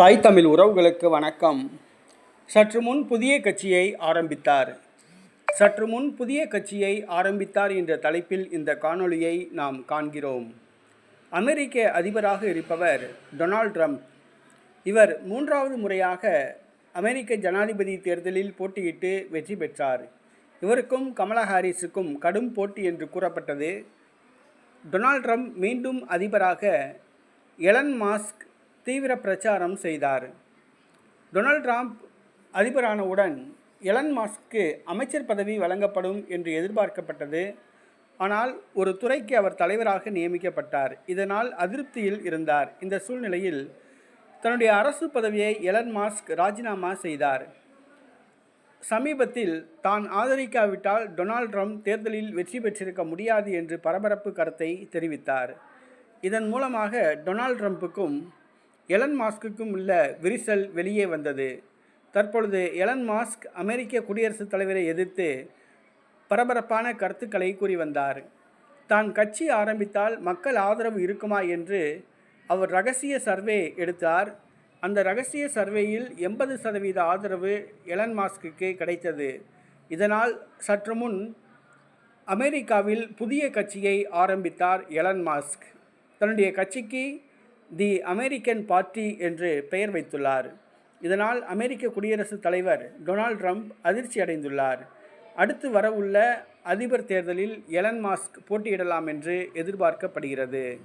தாய் தமிழ் உறவுகளுக்கு வணக்கம். சற்று முன் புதிய கட்சியை ஆரம்பித்தார். சற்று முன் புதிய கட்சியை ஆரம்பித்தார் என்ற தலைப்பில் இந்த காணொளியை நாம் காண்கிறோம். அமெரிக்க அதிபராக இருப்பவர் டொனால்ட் ட்ரம்ப். இவர் மூன்றாவது முறையாக அமெரிக்க ஜனாதிபதி தேர்தலில் போட்டியிட்டு வெற்றி பெற்றார். இவருக்கும் கமலா ஹாரிஸுக்கும் கடும் போட்டி என்று கூறப்பட்டது. டொனால்ட் ட்ரம்ப் மீண்டும் அதிபராக எலன் மாஸ்க் தீவிர பிரச்சாரம் செய்தார். டொனால்ட் ட்ரம்ப் அதிபரானவுடன் எலன் மாஸ்க்கு அமைச்சர் பதவி வழங்கப்படும் என்று எதிர்பார்க்கப்பட்டது. ஆனால் ஒரு துறைக்கு அவர் தலைவராக நியமிக்கப்பட்டார். இதனால் அதிருப்தியில் இருந்தார். இந்த சூழ்நிலையில் தன்னுடைய அரசு பதவியை எலன் மாஸ்க் ராஜினாமா செய்தார். சமீபத்தில் தான் ஆதரிக்காவிட்டால் டொனால்ட் ட்ரம்ப் தேர்தலில் வெற்றி பெற்றிருக்க முடியாது என்று பரபரப்பு கருத்தை தெரிவித்தார். இதன் மூலமாக டொனால்ட் ட்ரம்ப்புக்கும் எலன் மாஸ்க்குக்கும் உள்ள விரிசல் வெளியே வந்தது. தற்பொழுது எலன் மாஸ்க் அமெரிக்க குடியரசுத் தலைவரை எதிர்த்து பரபரப்பான கருத்துக்களை கூறி வந்தார். தான் கட்சி ஆரம்பித்தால் மக்கள் ஆதரவு இருக்குமா என்று அவர் ரகசிய சர்வே எடுத்தார். அந்த ரகசிய சர்வேயில் எண்பது சதவீத ஆதரவு எலன் மாஸ்க்கு கிடைத்தது. இதனால் சற்று முன் அமெரிக்காவில் புதிய கட்சியை ஆரம்பித்தார் எலன் மாஸ்க். தன்னுடைய கட்சிக்கு தி அமெரிக்கன் பார்ட்டி என்று பெயர் வைத்துள்ளார். இதனால் அமெரிக்க குடியரசுத் தலைவர் டொனால்ட் ட்ரம்ப் அதிர்ச்சி அடைந்துள்ளார். அடுத்து வரவுள்ள அதிபர் தேர்தலில் எலன் மாஸ்க் போட்டியிடலாம் என்று எதிர்பார்க்கப்படுகிறது.